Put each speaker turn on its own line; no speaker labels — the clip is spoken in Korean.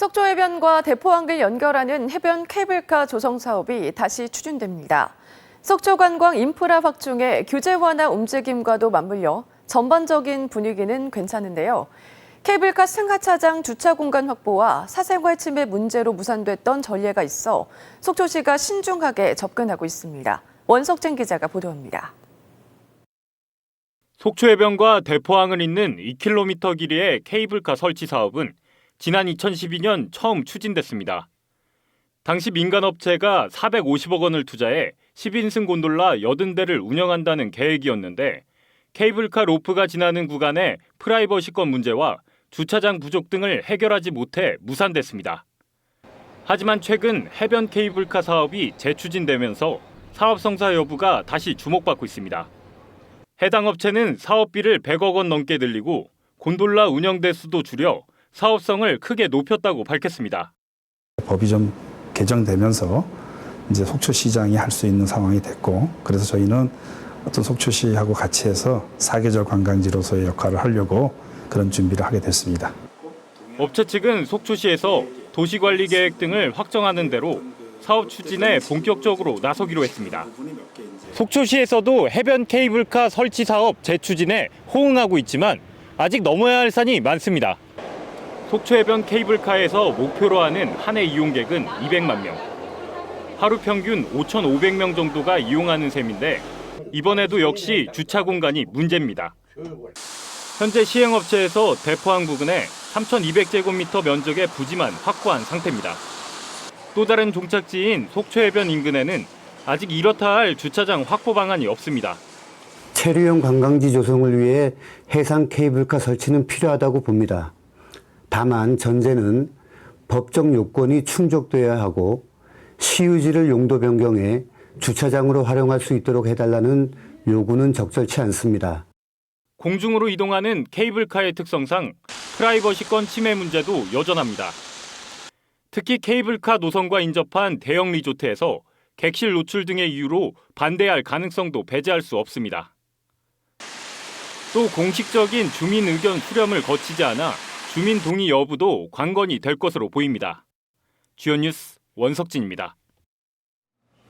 속초 해변과 대포항을 연결하는 해변 케이블카 조성 사업이 다시 추진됩니다. 속초 관광 인프라 확충의 규제 완화 움직임과도 맞물려 전반적인 분위기는 괜찮은데요. 케이블카 승하차장 주차 공간 확보와 사생활 침해 문제로 무산됐던 전례가 있어 속초시가 신중하게 접근하고 있습니다. 원석진 기자가 보도합니다.
속초해변과 대포항을 잇는 2km 길이의 케이블카 설치 사업은 지난 2012년 처음 추진됐습니다. 당시 민간업체가 450억 원을 투자해 10인승 곤돌라 80대를 운영한다는 계획이었는데 케이블카 로프가 지나는 구간의 프라이버시권 문제와 주차장 부족 등을 해결하지 못해 무산됐습니다. 하지만 최근 해변 케이블카 사업이 재추진되면서 사업 성사 여부가 다시 주목받고 있습니다. 해당 업체는 사업비를 100억 원 넘게 늘리고 곤돌라 운영 대수도 줄여 사업성을 크게 높였다고 밝혔습니다.
법이 좀 개정되면서 이제 속초시장이 할 수 있는 상황이 됐고 그래서 저희는 어떤 속초시하고 같이 해서 사계절 관광지로서의 역할을 하려고 그런 준비를 하게 됐습니다.
업체 측은 속초시에서 도시관리 계획 등을 확정하는 대로 사업 추진에 본격적으로 나서기로 했습니다. 속초시에서도 해변 케이블카 설치 사업 재추진에 호응하고 있지만 아직 넘어야 할 산이 많습니다. 속초해변 케이블카에서 목표로 하는 한 해 이용객은 200만 명. 하루 평균 5,500명 정도가 이용하는 셈인데 이번에도 역시 주차 공간이 문제입니다. 현재 시행업체에서 대포항 부근에 3,200제곱미터 면적의 부지만 확보한 상태입니다. 또 다른 종착지인 속초해변 인근에는 아직 이렇다 할 주차장 확보 방안이 없습니다.
체류용 관광지 조성을 위해 해상 케이블카 설치는 필요하다고 봅니다. 다만 전제는 법적 요건이 충족돼야 하고 시유지를 용도 변경해 주차장으로 활용할 수 있도록 해달라는 요구는 적절치 않습니다.
공중으로 이동하는 케이블카의 특성상 프라이버시권 침해 문제도 여전합니다. 특히 케이블카 노선과 인접한 대형 리조트에서 객실 노출 등의 이유로 반대할 가능성도 배제할 수 없습니다. 또 공식적인 주민 의견 수렴을 거치지 않아 주민 동의 여부도 관건이 될 것으로 보입니다. 주연 뉴스 원석진입니다.